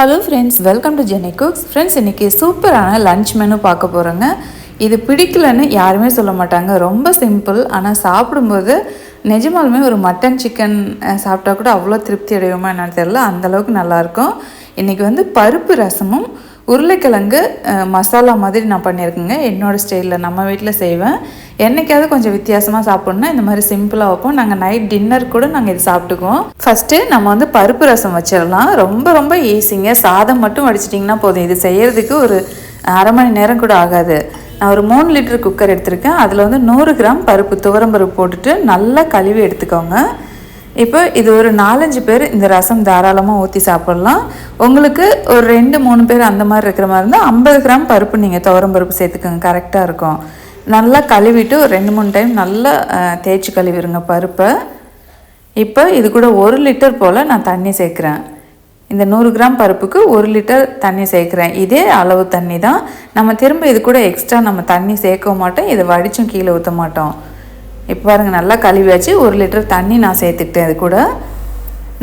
Hello friends welcome to Jeni cooks friends இன்றைக்கி சூப்பரான lunch menu பார்க்க போகிறோங்க இது பிடிக்கலன்னு யாருமே சொல்ல மாட்டாங்க. ரொம்ப சிம்பிள் ஆனால் சாப்பிடும்போது நிஜமாலுமே ஒரு மட்டன் சிக்கன் சாப்பிட்டா கூட அவ்வளோ திருப்தி அடையுமா என்னன்னு தெரில அந்தளவுக்கு நல்லாயிருக்கும் இன்றைக்கி வந்து பருப்பு ரசமும் உருளைக்கிழங்கு மசாலா மாதிரி நான் பண்ணியிருக்கேங்க. என்னோடய ஸ்டைலில் நம்ம வீட்டில் செய்வேன். என்னைக்காவது கொஞ்சம் வித்தியாசமாக சாப்பிட்ணுன்னா இந்த மாதிரி சிம்பிளாக வைப்போம். நாங்கள் நைட் டின்னர் கூட நாங்கள் இது சாப்பிட்டுக்குவோம். ஃபஸ்ட்டு நம்ம வந்து பருப்பு ரசம் வச்சிடலாம். ரொம்ப ரொம்ப ஈஸிங்க சாதம் மட்டும் வடிச்சிட்டிங்கன்னா போதும். இது செய்கிறதுக்கு ஒரு அரை மணி நேரம் கூட ஆகாது. நான் ஒரு மூணு லிட்டர் குக்கர் எடுத்திருக்கேன். அதில் வந்து நூறு கிராம் பருப்பு துவரம் பருப்பு போட்டுட்டு நல்லா கழுவி எடுத்துக்கோங்க. இப்போ இது ஒரு நாலஞ்சு பேர் இந்த ரசம் தாராளமாக ஊற்றி சாப்பிட்லாம். உங்களுக்கு ஒரு ரெண்டு மூணு பேர் அந்த மாதிரி இருக்கிற மாதிரி இருந்தால் ஐம்பது கிராம் பருப்பு நீங்கள் துவரம் பருப்பு சேர்த்துக்கோங்க. கரெக்டாக இருக்கும். நல்லா கழுவிட்டு ஒரு ரெண்டு மூணு டைம் நல்லா தேய்ச்சி கழுவிடுங்க பருப்பை. இப்போ இது கூட ஒரு லிட்டர் போல் நான் தண்ணி சேர்க்குறேன். இந்த நூறு கிராம் பருப்புக்கு ஒரு லிட்டர் தண்ணி சேர்க்குறேன். இதே அளவு தண்ணி தான். நம்ம திரும்ப இது கூட எக்ஸ்ட்ரா நம்ம தண்ணி சேர்க்கவும் மாட்டோம். இதை வடிச்சும் கீழே ஊற்ற மாட்டோம். இப்போ பாருங்கள் நல்லா கழுவியாச்சு. ஒரு லிட்டர் தண்ணி நான் சேர்த்துக்கிட்டேன் இது கூட.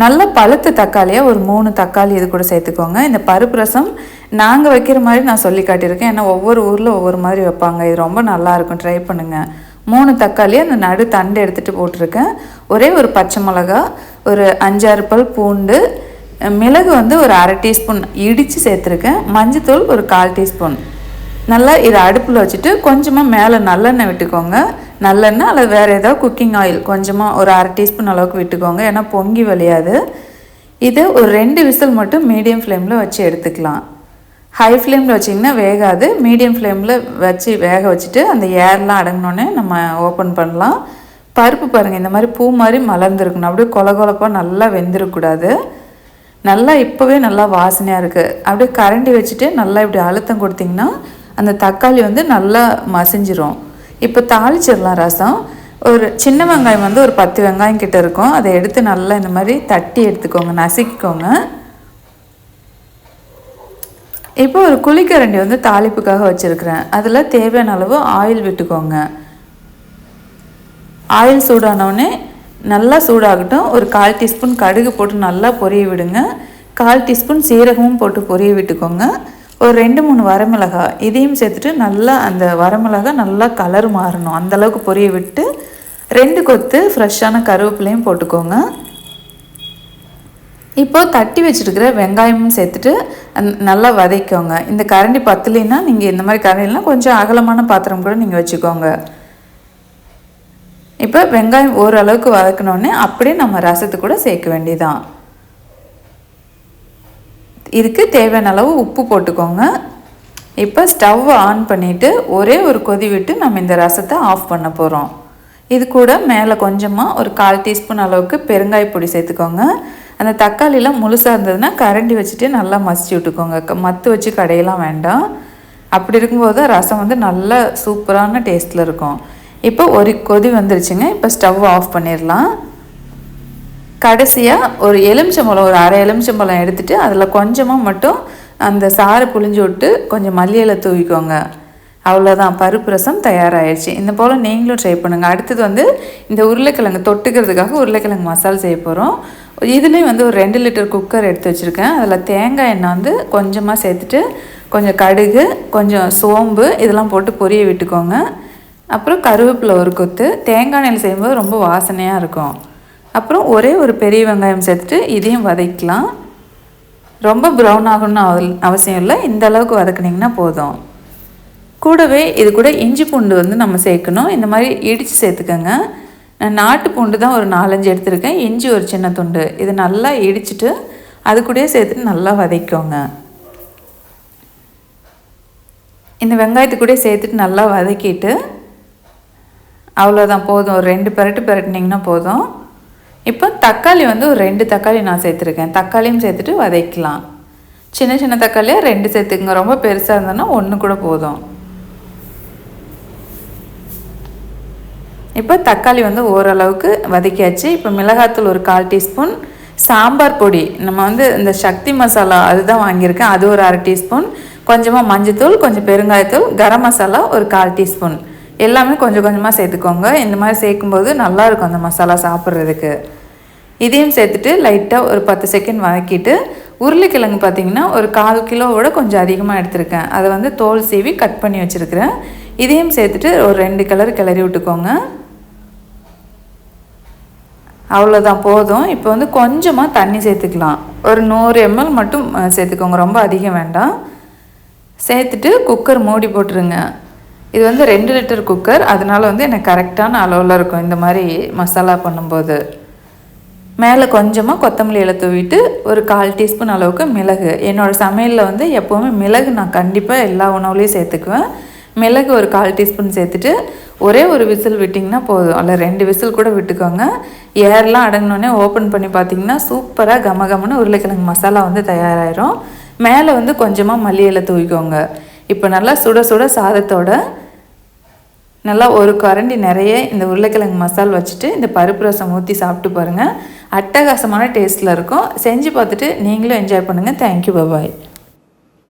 நல்ல பழுத்த தக்காளியாக ஒரு மூணு தக்காளி இது கூட சேர்த்துக்கோங்க. இந்த பருப்பு ரசம் நாங்கள் வைக்கிற மாதிரி நான் சொல்லி காட்டியிருக்கேன். ஏன்னா ஒவ்வொரு ஊரில் ஒவ்வொரு மாதிரி வைப்பாங்க. இது ரொம்ப நல்லாயிருக்கும் ட்ரை பண்ணுங்கள் மூணு தக்காளி அந்த நடு தண்டு எடுத்துகிட்டு போட்டிருக்கேன். ஒரே ஒரு பச்சை மிளகா ஒரு அஞ்சாறு பல் பூண்டு மிளகு வந்து ஒரு அரை டீஸ்பூன் இடித்து சேர்த்துருக்கேன். மஞ்சத்தூள் ஒரு கால் டீஸ்பூன். நல்லா இதை அடுப்பில் வச்சுட்டு கொஞ்சமாக மேலே நல்லெண்ணெய் விட்டுக்கோங்க. நல்லெண்ணெய் அல்லது வேறு ஏதாவது குக்கிங் ஆயில் கொஞ்சமாக ஒரு அரை டீஸ்பூன் அளவுக்கு விட்டுக்கோங்க. ஏன்னா பொங்கி வழியாது. இது ஒரு ரெண்டு விசில் மட்டும் மீடியம் ஃப்ளேமில் வச்சு எடுத்துக்கலாம். ஹை ஃப்ளேமில் வச்சிங்கன்னா வேகாது. மீடியம் ஃப்ளேமில் வச்சு வேக வச்சுட்டு அந்த ஏர்லாம் அடங்கினோடனே நம்ம ஓப்பன் பண்ணலாம். பருப்பு பாருங்கள் இந்த மாதிரி பூ மாதிரி மலர்ந்துருக்கணும். அப்படியே கொல கொலப்பாக நல்லா வெந்திருக்கக்கூடாது நல்லா இப்போவே நல்லா வாசனையாக இருக்குது அப்படியே கரண்டி வச்சுட்டு நல்லா இப்படி அழுத்தம் கொடுத்திங்கன்னா அந்த தக்காளி வந்து நல்லா மசிஞ்சிரும். இப்போ தாளிச்சிடலாம் ரசம். ஒரு சின்ன வெங்காயம் வந்து ஒரு பத்து வெங்காயம் கிட்ட இருக்கும். அதை எடுத்து நல்லா இந்த மாதிரி தட்டி எடுத்துக்கோங்க நசுக்கிக்கோங்க. இப்போ ஒரு குழிக்கரண்டி வந்து தாளிப்புக்காக வச்சுருக்கிறேன். அதில் தேவையான அளவு ஆயில் விட்டுக்கோங்க. ஆயில் சூடானவுடனே நல்லா சூடாகட்டும். ஒரு கால் டீஸ்பூன் கடுகு போட்டு நல்லா பொரிய விடுங்க. கால் டீஸ்பூன் சீரகமும் போட்டு பொரிய விட்டுக்கோங்க. ஒரு ரெண்டு மூணு வரமிளகாய் இதையும் சேர்த்துட்டு நல்லா அந்த வரமிளகாய் நல்லா கலர் மாறணும். அந்தளவுக்கு பொரிய விட்டு ரெண்டு கொத்து ஃப்ரெஷ்ஷான கருவேப்பிலையும் போட்டுக்கோங்க. இப்போது தட்டி வச்சுருக்கிற வெங்காயமும் சேர்த்துட்டு நல்லா வதைக்கோங்க இந்த கரண்டி பத்தலைன்னா நீங்கள் இந்த மாதிரி கரண்டிலாம் கொஞ்சம் அகலமான பாத்திரம் கூட நீங்கள் வச்சுக்கோங்க. இப்போ வெங்காயம் ஓரளவுக்கு வதக்கினோடனே அப்படியே நம்ம ரசத்து கூட சேர்க்க வேண்டியதான் இதுக்கு தேவையான அளவு உப்பு போட்டுக்கோங்க. இப்போ ஸ்டவ் ஆன் பண்ணிவிட்டு ஒரே ஒரு கொதி விட்டு நம்ம இந்த ரசத்தை ஆஃப் பண்ண போகிறோம் இது கூட மேலே கொஞ்சமாக ஒரு கால் டீஸ்பூன் அளவுக்கு பெருங்காய பொடி சேர்த்துக்கோங்க. அந்த தக்காளிலாம் முழுசாக இருந்ததுன்னா கரண்டி வச்சுட்டு நல்லா மசிச்சு விட்டுக்கோங்க. க- மத்து வச்சு கடையெல்லாம் வேண்டாம். அப்படி இருக்கும்போது ரசம் வந்து நல்ல சூப்பரான டேஸ்ட்டில் இருக்கும். இப்போ ஒரு கொதி வந்துருச்சுங்க. இப்போ ஸ்டவ் ஆஃப் பண்ணிடலாம். கடைசியாக ஒரு எலுமிச்சம்பழம் ஒரு அரை எலுமிச்சம்பழம் எடுத்துகிட்டு அதில் கொஞ்சமாக மட்டும் அந்த சாறை புழிஞ்சு விட்டு கொஞ்சம் மல்லியில் தூவிக்கோங்க. அவ்வளோதான் பருப்பு ரசம் தயாராகிடுச்சு இந்த போல் நீங்களும் ட்ரை பண்ணுங்கள் அடுத்தது வந்து இந்த உருளைக்கிழங்கு தொட்டுக்கிறதுக்காக உருளைக்கிழங்கு மசாலா செய்ய போகிறோம் இதுலேயும் வந்து ஒரு ரெண்டு லிட்டர் குக்கர் எடுத்து வச்சுருக்கேன். அதில் தேங்காய் எண்ணெய் வந்து கொஞ்சமாக சேர்த்துட்டு கொஞ்சம் கடுகு கொஞ்சம் சோம்பு இதெல்லாம் போட்டு பொரிய விட்டுக்கோங்க. அப்புறம் கருவேப்பிலை ஒரு கொத்து. தேங்காய் எண்ணெயில் செய்யும்போது ரொம்ப வாசனையாக இருக்கும். அப்புறம் ஒரே ஒரு பெரிய வெங்காயம் சேர்த்துட்டு இதையும் வதக்கலாம். ரொம்ப ப்ரௌன் ஆகணும்னு அவ- அவசியம் இல்லை. இந்த அளவுக்கு வதக்குனிங்கன்னா போதும். கூடவே இது கூட இஞ்சி பூண்டு வந்து நம்ம சேர்க்கணும். இந்த மாதிரி இடித்து சேர்த்துக்கோங்க. நான் நாட்டு பூண்டு தான் ஒரு நாலஞ்சு எடுத்திருக்கேன். இஞ்சி ஒரு சின்ன துண்டு. இது நல்லா இடிச்சிட்டு அது கூடயே சேர்த்துட்டு நல்லா வதக்கோங்க இந்த வெங்காயத்து கூட சேர்த்துட்டு நல்லா வதக்கிட்டு அவ்வளோதான் போதும். ஒரு ரெண்டு பெரட்டு பெரட்டினீங்கன்னா போதும். இப்போ தக்காளி வந்து ஒரு ரெண்டு தக்காளி நான் சேர்த்துருக்கேன். தக்காளியும் சேர்த்துட்டு வதக்கலாம். சின்ன சின்ன தக்காளியாக ரெண்டு சேர்த்துக்குங்க. ரொம்ப பெருசாக இருந்ததுன்னா ஒன்று கூட போதும். இப்போ தக்காளி வந்து ஓரளவுக்கு வதக்கியாச்சு. இப்போ மிளகாத்தூள் ஒரு கால் டீஸ்பூன். சாம்பார் பொடி. நம்ம வந்து இந்த சக்தி மசாலா அதுதான் வாங்கியிருக்கேன். அது ஒரு அரை டீஸ்பூன். கொஞ்சமாக மஞ்சத்தூள் கொஞ்சம் பெருங்காயத்தூள் கரம் மசாலா ஒரு கால் டீஸ்பூன். எல்லாமே கொஞ்சம் கொஞ்சமாக சேர்த்துக்கோங்க. இந்த மாதிரி சேர்க்கும்போது நல்லாயிருக்கும் அந்த மசாலா சாப்பிட்றதுக்கு. இதையும் சேர்த்துட்டு லைட்டாக ஒரு பத்து செகண்ட் வதக்கிட்டு உருளைக்கிழங்கு பார்த்திங்கன்னா ஒரு கால் கிலோவோட கொஞ்சம் அதிகமாக எடுத்திருக்கேன். அதை வந்து தோல் சீவி கட் பண்ணி வச்சுருக்கிறேன். இதையும் சேர்த்துட்டு ஒரு ரெண்டு கலர் கிளறி விட்டுக்கோங்க. அவ்வளோதான் போதும். இப்போ வந்து கொஞ்சமாக தண்ணி சேர்த்துக்கலாம். ஒரு நூறு எம்எல் மட்டும் சேர்த்துக்கோங்க. ரொம்ப அதிகம் வேண்டாம். சேர்த்துட்டு குக்கர் மூடி போட்டுருங்க. இது வந்து ரெண்டு லிட்டர் குக்கர். அதனால் வந்து எனக்கு கரெக்டான அளவில் இருக்கும் இந்த மாதிரி மசாலா பண்ணும்போது. மேலே கொஞ்சமாக கொத்தமல்லி இலை தூவிட்டு ஒரு கால் டீஸ்பூன் அளவுக்கு மிளகு. என்னோடய சமையலில் வந்து எப்போவுமே மிளகு நான் கண்டிப்பாக எல்லா உணவுலையும் சேர்த்துக்குவேன். மிளகு ஒரு கால் டீஸ்பூன் சேர்த்துட்டு ஒரே ஒரு விசில் விட்டிங்கன்னா போதும். அல்ல ரெண்டு விசில் கூட விட்டுக்கோங்க. ஏர்லாம் அடங்கினோடனே ஓப்பன் பண்ணி பார்த்தீங்கன்னா சூப்பராக கம கமன்னு உருளைக்கிழங்கு மசாலா வந்து தயாராகிடும் மேலே வந்து கொஞ்சமாக மல்லி இலை தூவிக்கோங்க. இப்போ நல்லா சுட சுட சாதத்தோட நல்லா ஒரு கரண்டி நிறைய இந்த உருளைக்கிழங்கு மசால் வச்சுட்டு இந்த பருப்பு ரசம் ஊற்றி சாப்பிட்டு பாருங்கள் அட்டகாசமான டேஸ்ட்டில் இருக்கும். செஞ்சு பார்த்துட்டு நீங்களும் என்ஜாய் பண்ணுங்கள் தேங்க்யூ பபாய்